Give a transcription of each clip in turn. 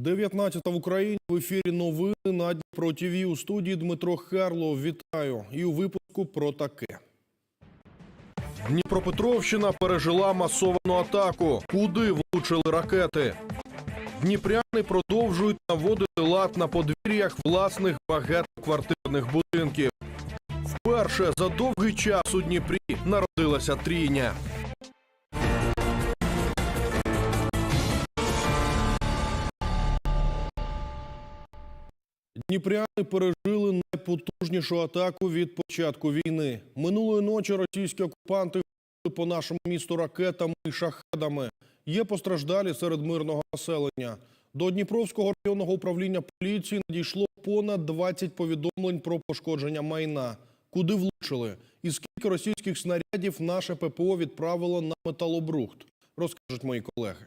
19 в Україні в ефірі новини на Дніпро ТВ. У студії Дмитро Харлов. Вітаю. І у випуску про таке. Дніпропетровщина пережила масовану атаку. Куди влучили ракети? Дніпряни продовжують наводити лад на подвір'ях власних багатоквартирних будинків. Вперше за довгий час у Дніпрі народилася трійня. Дніпряни пережили найпотужнішу атаку від початку війни. Минулої ночі російські окупанти по нашому місту ракетами і шахедами. Є постраждалі серед мирного населення. До Дніпровського районного управління поліції надійшло понад 20 повідомлень про пошкодження майна. Куди влучили? І скільки російських снарядів наше ППО відправило на металобрухт? Розкажуть мої колеги.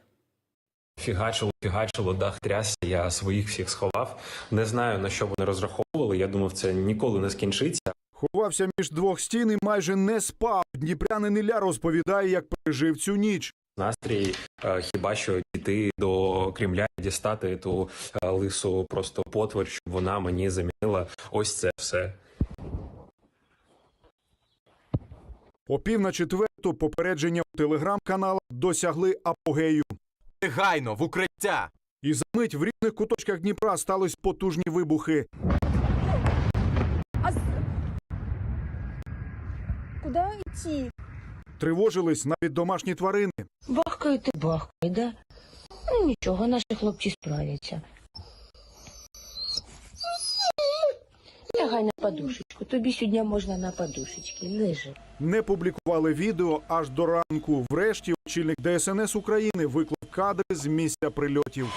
Фігачило, фігачило, дах трясся. Я своїх всіх сховав. Не знаю на що вони розраховували. Я думав, це ніколи не скінчиться. Ховався між двох стін і майже не спав. Дніпрянин Ілля розповідає, як пережив цю ніч. Настрій е, хіба що дійти до Кремля і дістати ту е, лису просто потвор, щоб вона мені замінила ось це все. О пів на четверту попередження у телеграм-каналах досягли апогею. Негайно в укриття. І за мить в різних куточках Дніпра стались потужні вибухи. А з- Куда идти? Тривожились навіть домашні тварини. Бахкайте, да? Ну нічого, наші хлопці справляться. Лягай на подушечку. Тобі сьогодні можна на подушечки. Лежи. Не публікували відео аж до ранку. Врешті очільник ДСНС України виклав кадри з місця прильотів.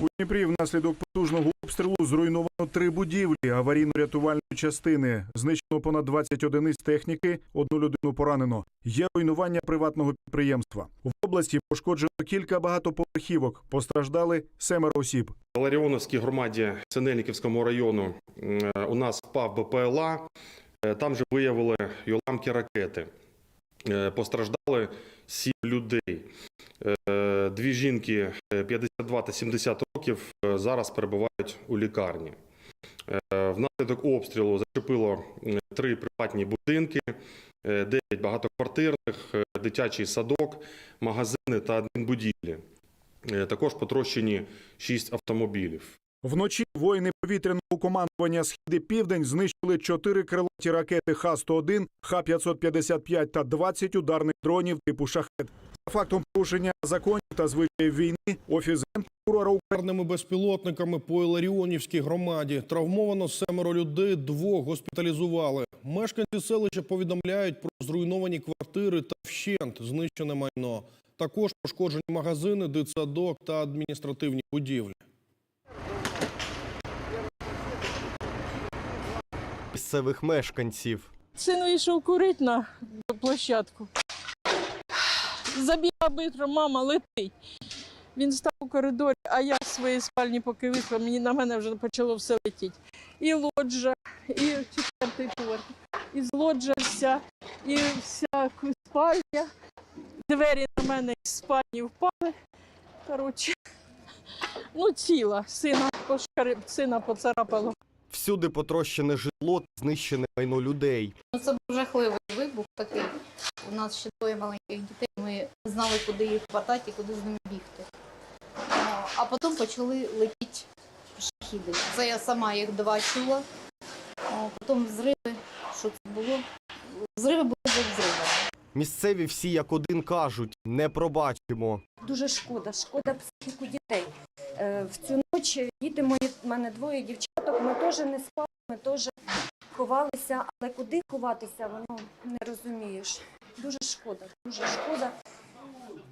У Дніпрі внаслідок потужного обстрілу зруйновано три будівлі аварійно-рятувальної частини. Знищено понад 20 одиниць техніки, одну людину поранено. Є руйнування приватного підприємства. В області пошкоджено кілька багатоповерхівок. Постраждали семеро осіб. В Ларіоновській громаді Синельниківському району е, у нас впав БПЛА. Е, Там же виявили й уламки ракети. Е, Постраждали сім людей. Е, Дві жінки е, 52 та 70 років е, зараз перебувають у лікарні. Е, Внаслідок обстрілу зачепило е, три приватні будинки, е, дев'ять багатоквартирних, е, дитячий садок, магазини та адмінбудівлі. Е, Також потрощені шість автомобілів. Вночі воїни повітряного командування Схід і Південь знищили чотири крилаті ракети Х-101, Х-555 та 20 ударних дронів типу «Шахет». За фактом порушення законів та звичаїв війни офіс генпрокурора Ударними безпілотниками по Іларіонівській громаді травмовано семеро людей, двох госпіталізували. Мешканці селища повідомляють про зруйновані квартири та вщент знищене майно. Також пошкоджені магазини, дитсадок та адміністративні будівлі. Місцевих мешканців. Син вийшов курити на площадку. Забігла битро, мама летить. Він став у коридорі, а я з своєї спальні, поки вийшла, мені на мене вже почало все летіти. І лоджа, і четвертий поверх, і лоджа вся, і вся спальня. Двері на мене з спальні впали. Коротше, ну ціла. Сина, пошкари... сина поцарапало. Всюди потрощене житло, знищене майно людей. Ну, Це був жахливий вибух такий. У нас ще двоє маленьких дітей. Ми не знали, куди їх хватати і куди з ними бігти. А, А потім почали летіти шахіди. Це я сама їх два чула. Потім взриви. Що це було? Взриви були за взривами. Місцеві всі як один кажуть, не пробачимо. Дуже шкода, шкода психіку дітей. Е, В цю ніч діти мої, в мене двоє дівчаток, ми теж не спали, ми теж ховалися, але куди ховатися, воно не розумієш. Дуже шкода, дуже шкода.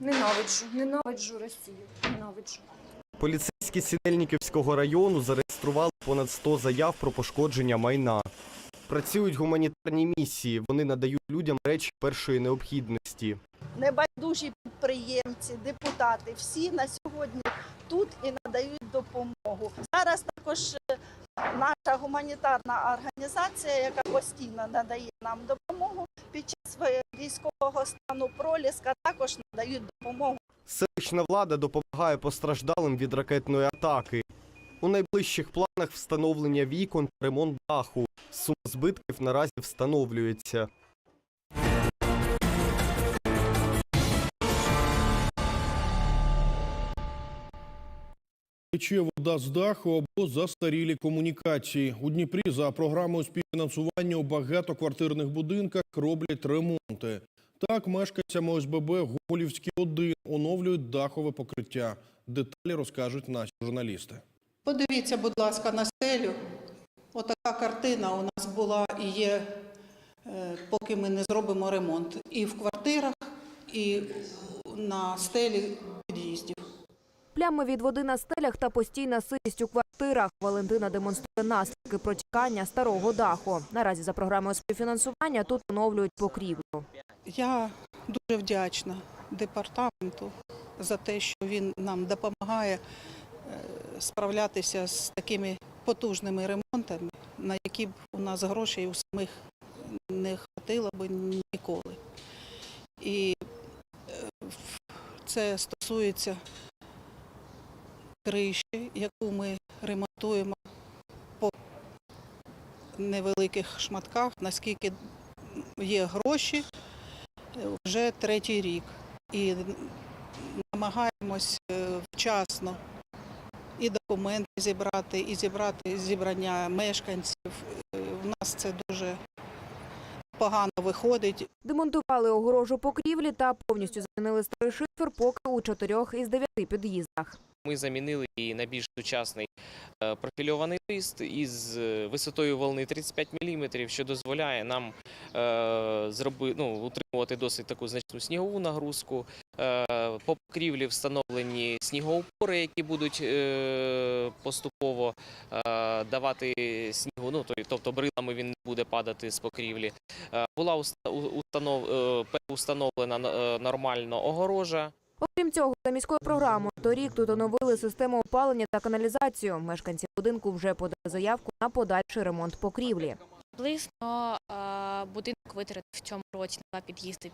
Ненавиджу, ненавиджу Росію, ненавиджу. Поліцейські Сінельниківського району зареєстрували понад 100 заяв про пошкодження майна. Працюють гуманітарні місії. Вони надають людям речі першої необхідності. небайдужі підприємці, депутати, всі на сьогодні тут і надають допомогу. Зараз також е, наша гуманітарна організація, яка постійно надає нам допомогу під час військового стану проліска, також надають допомогу. Селищна влада допомагає постраждалим від ракетної атаки. У найближчих планах встановлення вікон та ремонт даху. Сума збитків наразі встановлюється. Тече вода з даху або застарілі комунікації. У Дніпрі за програмою співфінансування у багатоквартирних будинках роблять ремонти. Так, мешканцям ОСББ Гоголівський 1 оновлюють дахове покриття. Деталі розкажуть наші журналісти. Подивіться, будь ласка, на стелю. Отака картина у нас була і є, е, поки ми не зробимо ремонт. І в квартирах, і на стелі під'їздів. Плями від води на стелях та постійна сирість у квартирах. Валентина демонструє наслідки протікання старого даху. Наразі за програмою співфінансування тут оновлюють покрівлю. Я дуже вдячна департаменту за те, що він нам допомагає справлятися з такими потужними ремонтами, на які б у нас грошей у самих не хватило б ніколи. І е, це стосується криші, яку ми ремонтуємо по невеликих шматках, наскільки є гроші вже третій рік. І намагаємось е, вчасно і документи зібрати, і зібрати зібрання мешканців. Е, У нас це дуже погано виходить. Демонтували огорожу покрівлі та повністю замінили старий шифер поки у чотирьох із дев'яти під'їздах. Ми замінили її на більш сучасний е, профільований лист із е, висотою волни 35 мм, що дозволяє нам е, зроби, ну, утримувати досить таку значну снігову нагрузку. По покрівлі встановлені снігоупори, які будуть поступово давати снігу, ну, тобто брилами він не буде падати з покрівлі. Була уста- установ, установлена нормально огорожа. Окрім цього, за міською програмою торік тут оновили систему опалення та каналізацію. Мешканці будинку вже подали заявку на подальший ремонт покрівлі. Приблизно будинок витратив в цьому році на під'їзди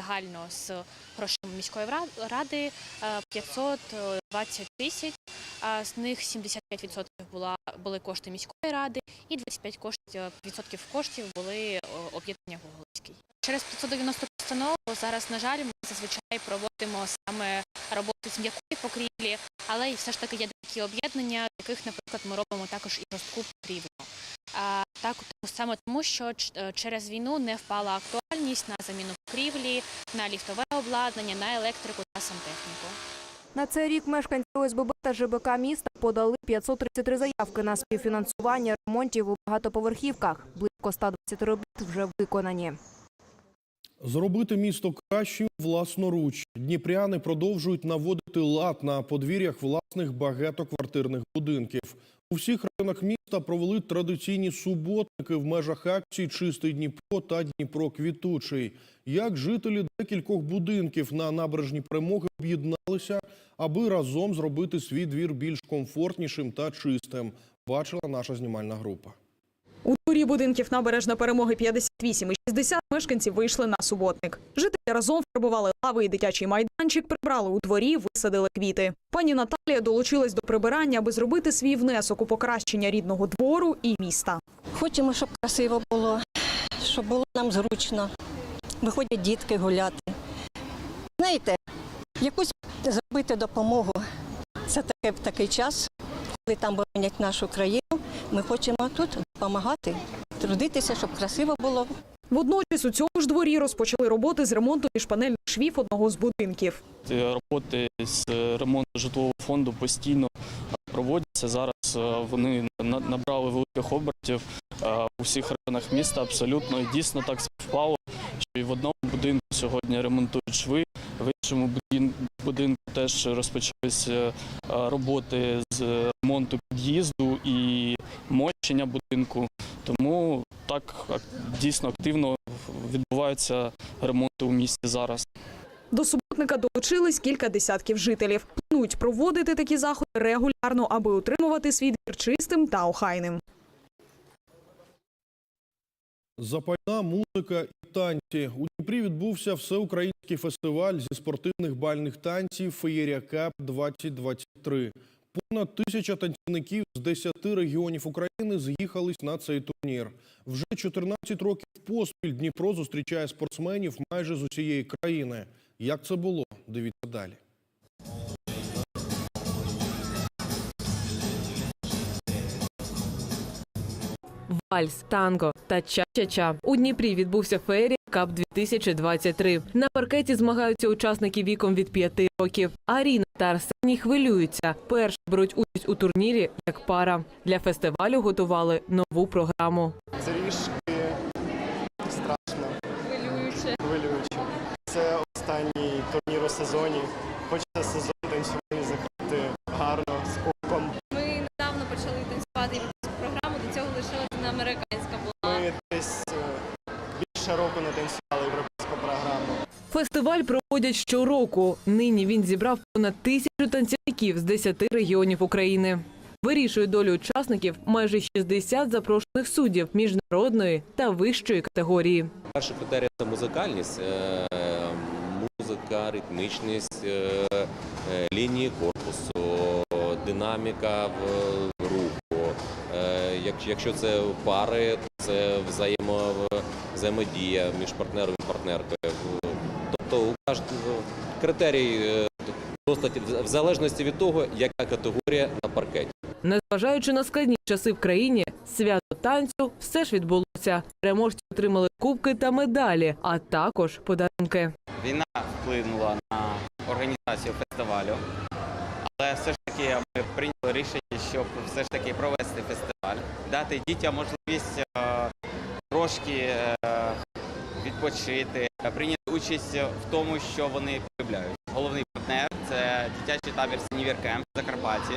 загально з грошима міської ради е, 520 тисяч. З них 75% була, були кошти міської ради і 25% коштів, відсотків коштів були об'єднання Гоголівський. Через 590 постанову зараз, на жаль, ми зазвичай проводимо саме роботи з м'якої покрівлі, але і все ж таки є такі об'єднання, яких, наприклад, ми робимо також і жорстку покрівлю. А, так, саме тому, що е, через війну не впала актуальність на заміну покрівлі, на ліфтове обладнання, на електрику та сантехніку. На цей рік мешканці ОСББ та ЖБК міста подали 533 заявки на співфінансування ремонтів у багатоповерхівках. Близько 120 робіт вже виконані. Зробити місто кращим власноруч. Дніпряни продовжують наводити лад на подвір'ях власних багатоквартирних будинків. У всіх районах міста провели традиційні суботники в межах акцій Чистий Дніпро та Дніпро Квітучий. Як жителі декількох будинків на набережні перемоги об'єдналися, аби разом зробити свій двір більш комфортнішим та чистим, бачила наша знімальна група. У дворі будинків набережна перемоги 58 і 60 мешканців вийшли на суботник. Жителі разом фарбували лави і дитячий майданчик, прибрали у дворі, висадили квіти. Пані Наталія долучилась до прибирання, аби зробити свій внесок у покращення рідного двору і міста. Хочемо, щоб красиво було, щоб було нам зручно. Виходять дітки гуляти. Знаєте, якусь зробити допомогу. Це таке, такий час, коли там боронять нашу країну. Ми хочемо тут допомагати, трудитися, щоб красиво було. Водночас у цьому ж дворі розпочали роботи з ремонту міжпанельних швів одного з будинків. Роботи з ремонту житлового фонду постійно проводяться. Зараз е, вони на- набрали великих обертів е, у всіх районах міста. Абсолютно і дійсно так співпало, що і в одному будинку сьогодні ремонтують шви, в іншому будин- будинку теж розпочалися е, роботи з ремонту під'їзду і мощення будинку. Тому так ак- дійсно активно відбуваються ремонти у місті зараз. До суботника долучились кілька десятків жителів. Планують проводити такі заходи регулярно, аби утримувати свій двір чистим та охайним. Запальна музика і танці. У Дніпрі відбувся всеукраїнський фестиваль зі спортивних бальних танців Феєрія Кап 2023. Понад тисяча танцівників з 10 регіонів України з'їхались на цей турнір. Вже 14 років поспіль Дніпро зустрічає спортсменів майже з усієї країни. Як це було? Дивіться далі. Вальс, танго та ча-ча-ча. У Дніпрі відбувся феєрія Кап 2023. На паркеті змагаються учасники віком від 5 років. Аріна та Арсеній хвилюються. Перші беруть участь у турнірі як пара. Для фестивалю готували нову програму. Трішки страшно, Хвилююче. хвилююче. Це останній турнір у сезоні. Хочеться сезон танцювальний закрити гарно, з кубком. Ми недавно почали танцювати європейську програму, до цього лише одна американська була. Ми десь е, більше року не танцювали європейську програму. Фестиваль проводять щороку. Нині він зібрав понад тисячу танцівників з 10 регіонів України. Вирішує долю учасників майже 60 запрошених суддів міжнародної та вищої категорії. Перший критерій це музикальність, е, музика, ритмічність, е, е, лінії корпусу, динаміка в руху. Як- Якщо це пари, то це взаємо, взаємодія між партнером і партнеркою. Тобто у кожного критерій е, просто в залежності від того, яка категорія на паркеті. Незважаючи на складні часи в країні, свято танцю все ж відбулося. Переможці отримали кубки та медалі, а також подарунки. Війна вплинула на організацію фестивалю, але все ж таки ми прийняли рішення, щоб все ж таки провести фестиваль, дати дітям можливість е, трошки е, відпочити, е, прийняти участь в тому, що вони полюбляють. Головний партнер це дитячий табір Сінівір Кемп в Закарпатті,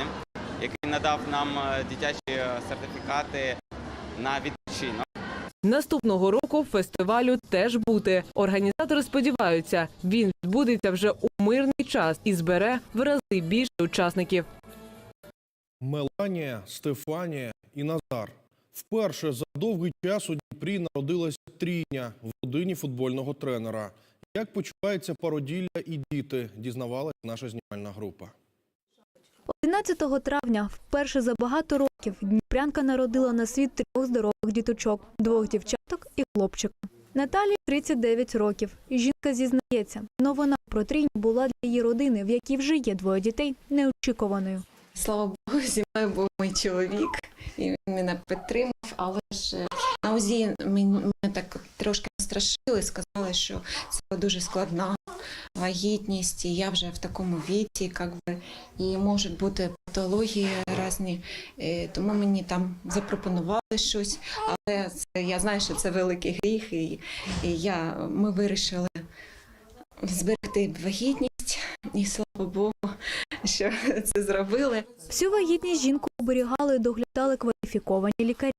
який надав нам е, дитячі сертифікати на відпочинок. Наступного року фестивалю теж бути. Організатори сподіваються, він відбудеться вже у мирний час і збере в рази більше учасників. Меланія, Стефанія і Назар. Вперше за довгий час у Дніпрі народилася трійня в родині футбольного тренера. Як почувається пароділля і діти, дізнавалась наша знімальна група. 11 травня, вперше за багато років, Дніпрянка народила на світ трьох здорових діточок – двох дівчаток і хлопчика. Наталії 39 років. Жінка зізнається, новина про трійню була для її родини, в якій вже є двоє дітей, неочікуваною. Слава Богу, зі мною був мій чоловік, і він мене підтримав, але ж е, на УЗІ мен- мене так трошки страшили, сказали, що це дуже складна вагітність, і я вже в такому віці, як би, і можуть бути патології різні, е, тому мені там запропонували щось, але це, я знаю, що це великий гріх, і, і я, ми вирішили зберегти вагітність, і слава Богу, що це зробили. Всю вагітність жінку оберігали і доглядали кваліфіковані лікарі.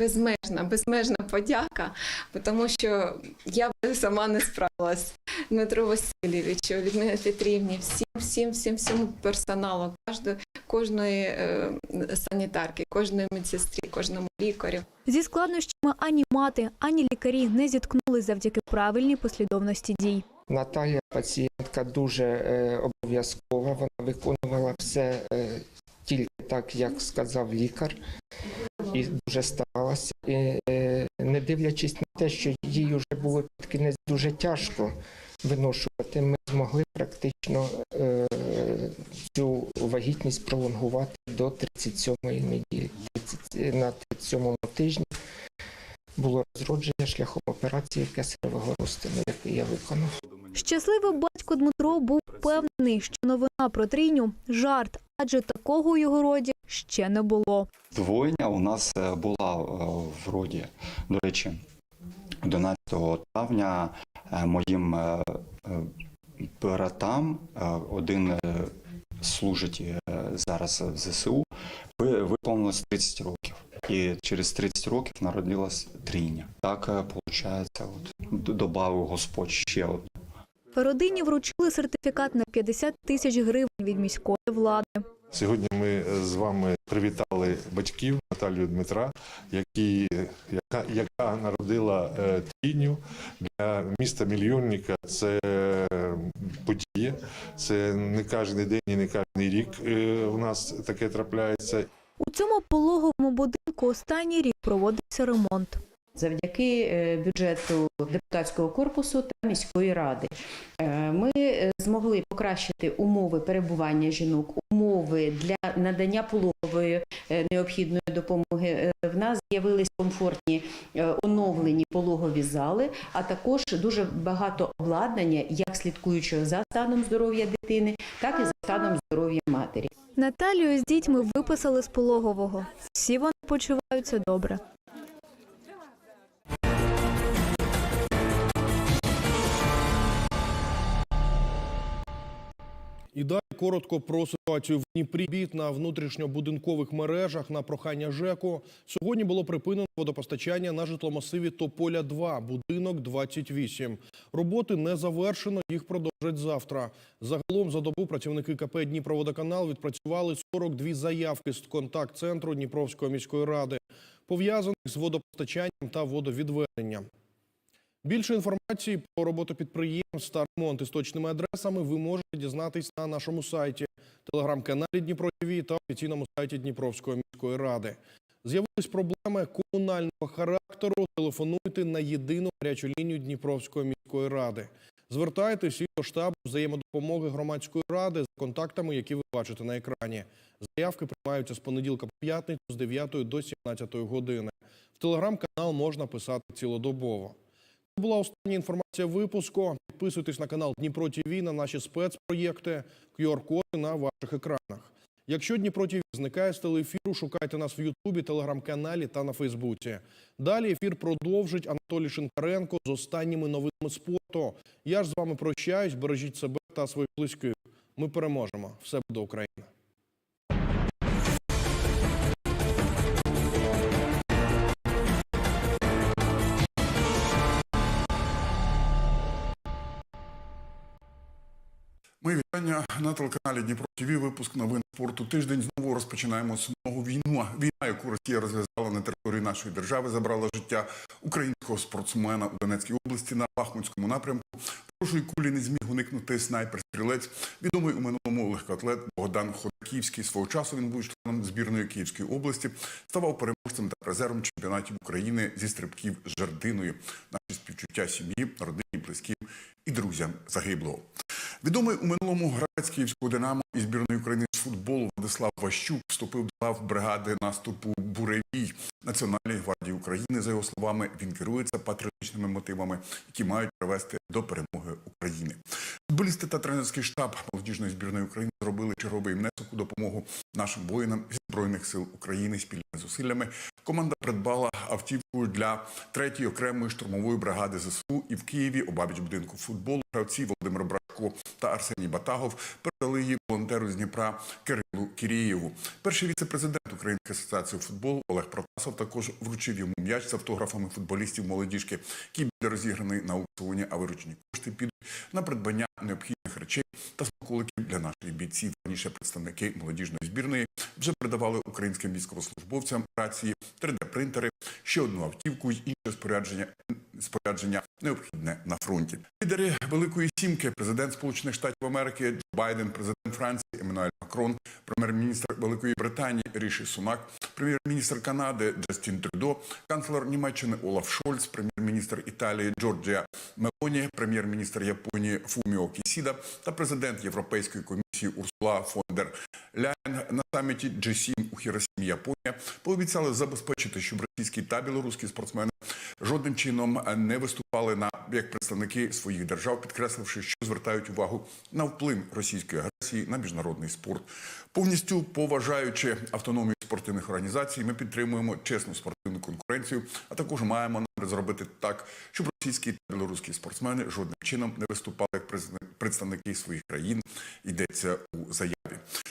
Безмежна, безмежна подяка, тому що я б сама не справилась. Дмитру Васильовичу, Людмилі Петрівні, всім, всім, всім, всьому персоналу, кожної, кожної е, санітарки, кожної медсестрі, кожному лікарю. Зі складнощами ані мати, ані лікарі не зіткнули завдяки правильній послідовності дій. Наталія пацієнтка дуже е, обов'язкова, вона виконувала все е, тільки так, як сказав лікар, і дуже старалася. І, е, не дивлячись на те, що їй вже було під кінець дуже тяжко виношувати, ми змогли практично цю вагітність пролонгувати до 37-ї неділі. 30 на 37-му тижні було розродження шляхом операції кесаревого розтину, який я виконав. Щасливий батько Дмитро був впевнений, що новина про трійню – жарт, адже такого у його роді ще не було. Двойня у нас е, була е, в роді. До речі, 11 травня е, моїм братам один служить е, зараз в ЗСУ, виповнилось 30 років. І через 30 років народилась трійня. Так виходить, от д- добавив Господь ще одну. Родині вручили сертифікат на 50 тисяч гривень від міської влади. Сьогодні ми е, з вами привітали батьків Наталію Дмитра, які, яка, яка народила е, трійню для міста мільйонника. Це е, подія. Це не кожен день і не кожен рік у нас таке трапляється. У цьому пологовому будинку останній рік проводиться ремонт. Завдяки е, бюджету депутатського корпусу та міської ради. Е, Ми е, змогли покращити умови перебування жінок, умови для надання пологової необхідної допомоги. В нас з'явились комфортні оновлені пологові зали, а також дуже багато обладнання, як слідкуючого за станом здоров'я дитини, так і за станом здоров'я матері. Наталію з дітьми виписали з пологового. Всі вони почуваються добре. І далі коротко про ситуацію в Дніпрі. Біт на внутрішньобудинкових мережах на прохання ЖЕКу. Сьогодні було припинено водопостачання на житломасиві Тополя 2, будинок 28. Роботи не завершено, їх продовжать завтра. Загалом за добу працівники КП Дніпроводоканал відпрацювали 42 заявки з контакт-центру Дніпровської міської ради, пов'язаних з водопостачанням та водовідведенням. Більше інформації про роботу підприємств та ремонт із точними адресами ви можете дізнатись на нашому сайті, телеграм-каналі Дніпро ТВ та офіційному сайті Дніпровської міської ради. З'явились проблеми комунального характеру. Телефонуйте на єдину гарячу лінію Дніпровської міської ради. Звертайтесь і до штабу взаємодопомоги громадської ради за контактами, які ви бачите на екрані. Заявки приймаються з понеділка по п'ятницю з 9 до 17 години. В телеграм-канал можна писати цілодобово. Була остання інформація випуску. Підписуйтесь на канал Дніпро ТВ, на наші спецпроєкти, QR-коди на ваших екранах. Якщо Дніпро ТВ зникає з телеефіру, шукайте нас в Ютубі, телеграм-каналі та на Фейсбуці. Далі ефір продовжить Анатолій Шинкаренко з останніми новинами спорту. Я ж з вами прощаюсь, бережіть себе та своїх близьких. Ми переможемо. Все буде Україна. Ми вітання на телеканалі Дніпро ТВ. Випуск новин спорту. Тиждень знову розпочинаємо сумного війну. Війна, яку Росія розв'язала на території нашої держави, забрала життя українського спортсмена у Донецькій області на Бахмутському напрямку. Ворожої кулі не зміг уникнути снайпер-стрілець. Відомий у минулому легкоатлет Богдан Ходаківський. Свого часу він був членом збірної Київської області, ставав переможцем та призером чемпіонатів України зі стрибків з жердиною. Наші співчуття сім'ї, родині, близьким і друзям загиблого. Відомий у минулому гравець Київського Динамо і збірної України з футболу Владислав Ващук вступив до лав бригади наступу Буревій Національної гвардії України. За його словами, він керується патріотичними мотивами, які мають привести до перемоги України. Футболісти та тренерський штаб молодіжної збірної України зробили черговий внесок у допомогу нашим воїнам зі збройних сил України спільними зусиллями. Команда придбала автівку для третьої окремої штурмової бригади ЗСУ і в Києві обабіч будинку футболу гравці Володимир Брашко та Арсеній Батагов передали її волонтеру з Дніпра Кирилу Кірієву. Перший віце-президент Української асоціації футболу Олег Протасов також вручив йому м'яч з автографами футболістів молодіжки, який буде розіграний на аукціоні, а виручені кошти підуть на придбання необхідних речей та смаколиків для наших бійців. Раніше представники молодіжної збірної вже передавали українським військовослужбовцям рації, 3D-принтери, ще одну автівку і інше спорядження, спорядження необхідне на фронті. Лідери Великої Сімки, президент Сполучених Штатів Америки Джо Байден, президент Франції Еммануель Макрон, прем'єр-міністр Великої Британії Ріші Сунак, прем'єр-міністр Канади Джастін Трюдо, канцлер Німеччини Олаф Шольц, прем'єр-міністр Італії Джорджія Мелоні, прем'єр-міністр Японії Фуміо Кісіда та президент Європейської комісії Урсула фон дер Ляєн на саміті G7 у Хіросімі, Японія пообіцяли забезпечити, щоб російські та білоруські спортсмени жодним чином не виступали на як представники своїх держав, підкресливши, що звертають увагу на вплив російської агресії на міжнародний спорт. Повністю поважаючи автономію спортивних організацій, ми підтримуємо чесну спортивну конкуренцію а також маємо намір зробити так, щоб російські та білоруські спортсмени жодним чином не виступали як представни- представники своїх країн. Йдеться у заяві.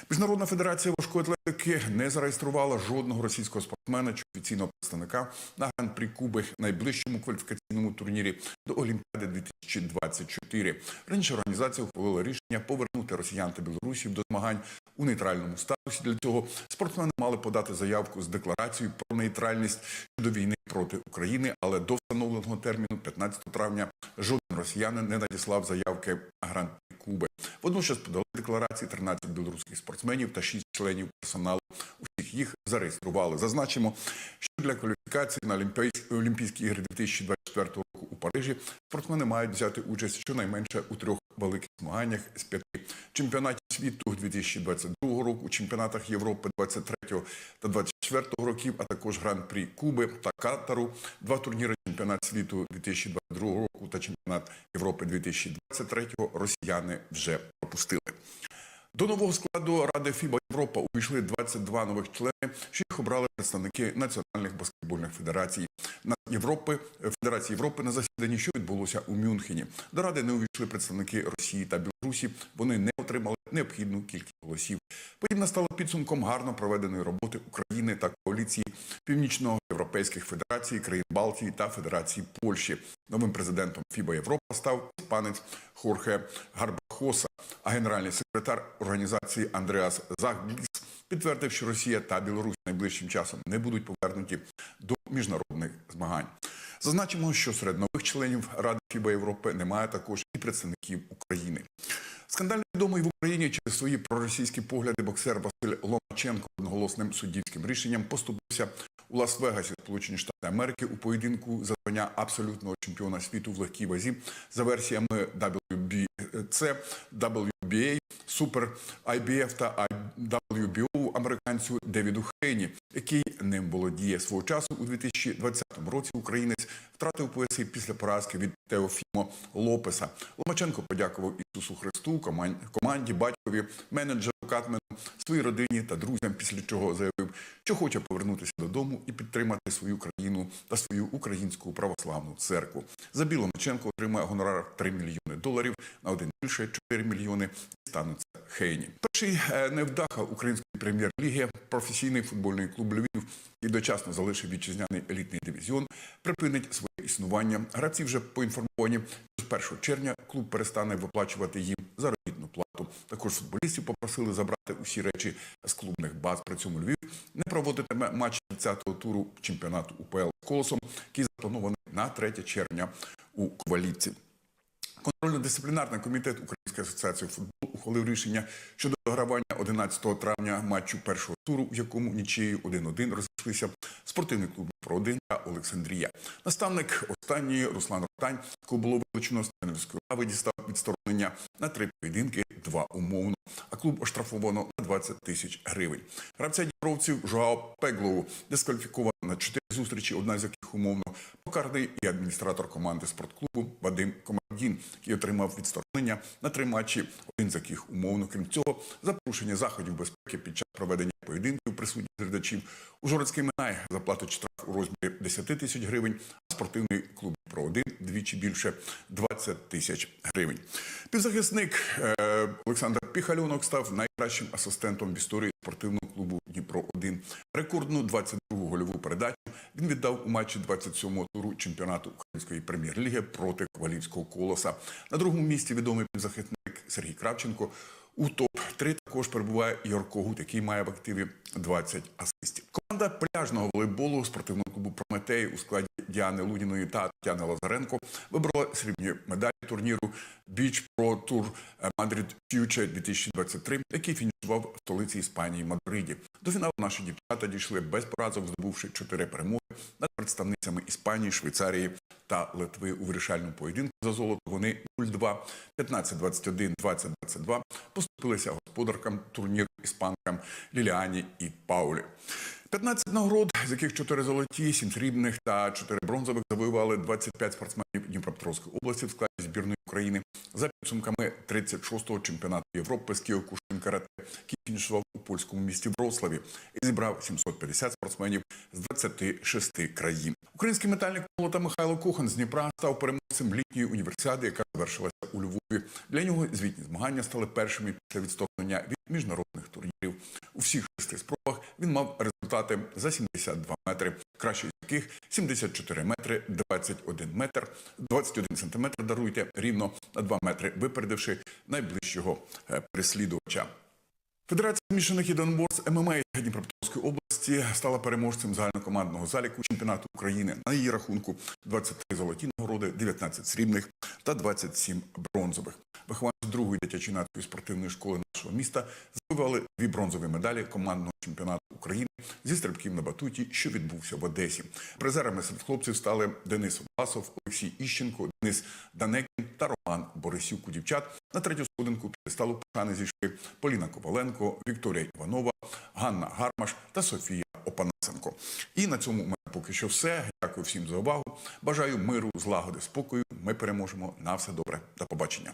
Міжнародна федерація важкої атлетики не зареєструвала жодного російського спортсмена чи офіційного представника на гран-прі Куби найближчому кваліфікаційному турнірі до Олімпіади 2024. Раніше організація ухвалила рішення повернути росіян та білорусів до змагань у нейтральному статусі. Для цього спортсмени мали подати заявку з декларацією про нейтральність щодо війни проти України, але до встановленого терміну 15 травня жоден росіянин не надіслав заявки гран-прі Куби. Водночас подали декларації 13 білоруських спортсменів та 6 членів персоналу. Усіх їх зареєстрували. Зазначимо, що для кваліфікації на Олімпійські ігри 2024 року Парижі спортсмени мають взяти участь щонайменше у трьох великих змаганнях з п'яти чемпіонатів світу 2022 року, чемпіонатах Європи 23 та 24 років, а також гран-прі Куби та Катару, два турніри чемпіонат світу 2022 року та чемпіонат Європи 2023 росіяни вже пропустили. До нового складу Ради ФІБА Європа увійшли 22 нових члени, що їх обрали представники національних баскетбольних федерацій на Європи Федерації Європи на засіданні, що відбулося у Мюнхені. До ради не увійшли представники Росії та Білорусі. Вони не отримали необхідну кількість голосів. Подібне стало підсумком гарно проведеної роботи України та коаліції північноєвропейських федерацій, країн Балтії та Федерації Польщі. Новим президентом ФІБА Європа став іспанець Хорхе Гарбахоса, а генеральний секретар організації Андреас Захбіс підтвердив, що Росія та Білорусь найближчим часом не будуть повернуті до міжнародних змагань. Зазначимо, що серед нових членів Ради ФІБА Європи немає також і представників України. Скандально відомий в Україні через свої проросійські погляди боксер Василь Ломаченко одноголосним суддівським рішенням поступився у Лас-Вегасі, Сполучені Штати Америки, у поєдинку за звання абсолютного чемпіона світу в легкій вазі за версіями WBC, WBA, Super IBF та WBO американцю Девіду Хейні, який ним володіє свого часу у 2020 році. Українець втратив пояси після поразки від Теофімо Лопеса. Ломаченко подякував Ісусу Христу, коман- команді, батькові, менеджеру Катмену, своїй родині та друзям, після чого заявив, що хоче повернутися додому і підтримати свою країну та свою українську православну церкву. За Біл Ломаченко отримає гонорар 3 мільйони доларів на один більше 4 мільйони стануться Хейні. Перший е, невдаха української прем'єр-ліги, професійний футбольний клуб Львів, який дочасно залишив вітчизняний елітний дивізіон, припинить своє існування. Гравці вже поінформовані, що з 1 червня клуб перестане виплачувати їм заробітну плату. Також футболістів попросили забрати усі речі з клубних баз. При цьому Львів не проводитиме матч 30-го туру чемпіонату УПЛ з колосом, який запланований на 3 червня у Ковалівці. Контрольно-дисциплінарний комітет Української асоціації футболу ухвалив рішення щодо догравання 11 травня матчу першого туру, в якому нічиєю 1-1 розійшлися спортивний клуб «Про-1» та Олександрія. Наставник останньої Руслан Ротань, якого було вилучено з лави, дістав відсторонення на три поєдинки, два умовно. А клуб оштрафовано на 20 тисяч гривень. Гравця дніпровців Жоао Пеглову дискваліфіковано на чотири зустрічі, одна з яких умовно покараний і адміністратор команди спортклубу Вадим Комардін, який отримав відсторонення на три матчі, один з яких умовно. Крім цього, за порушення заходів безпеки під час проведення поєдинків присутніх глядачів Ужгородський Минай заплатить штраф у розмірі 10 тисяч гривень, спортивний клуб про один двічі більше 20 тисяч гривень. Півзахисник е, Олександр Піхальонок став найкращим асистентом в історії спортивного клубу Дніпро 1 Рекордну 22-гу гольову передачу він віддав у матчі 27-го туру чемпіонату Української прем'єр-ліги проти Ковалівського колоса. На другому місці відомий півзахисник Сергій Кравченко. У топ-3 також перебуває Ігор Когут, який має в активі 20 асистів. Команда пляжного волейболу спортивного клубу Прометей у складі Діани Луніної та Тетяни Лазаренко вибрала срібні медалі турніру Beach Pro Tour Madrid Future 2023, який фінішував в столиці Іспанії Мадриді. До фіналу наші дівчата дійшли без поразок, здобувши чотири перемоги над представницями Іспанії, Швейцарії та Литви у вирішальному поєдинку за золото. Вони 0-2, 15-21, 20-22 поступилися господаркам турніру іспанкам Ліліані і Паулі. 15 нагород, з яких 4 золоті, 7 срібних та 4 бронзових завоювали 25 спортсменів Дніпропетровської області в складі збірної України за підсумками 36-го чемпіонату Європи з Кіокушин карате, який фінішував у польському місті Вроцлаві і зібрав 750 спортсменів з 26 країн. Український метальник молота Михайло Кохан з Дніпра став переможцем літньої універсіади, яка завершилася у Львові. Для нього звітні змагання стали першими після відсторонення від міжнародних турнірів. У всіх шести спробах він мав результати за 72 метри, кращий з яких 74 метри 21 метр, 21 сантиметр, даруйте, рівно на 2 метри, випередивши найближчого е, переслідувача. Федерація змішаних єдиноборств ММА Дніпропетровської області стала переможцем загальнокомандного заліку чемпіонату України. На її рахунку 23 золоті нагороди, 19 срібних та 27 бронзових. Вихованці другої дитячо-юнацької спортивної школи нашого міста завоювали дві бронзові медалі командного чемпіонату України зі стрибків на батуті, що відбувся в Одесі. Призерами серед хлопців стали Денис Власов, Олексій Іщенко, Денис Данекін та Роман Борисюк у дівчат. На третю сходинку підсталу пошани зійшли Поліна Коваленко, Вікторія Іванова, Ганна Гармаш та Софія Опанасенко. І на цьому у мене поки що все. Дякую всім за увагу. Бажаю миру, злагоди, спокою. Ми переможемо. На все добре. До побачення.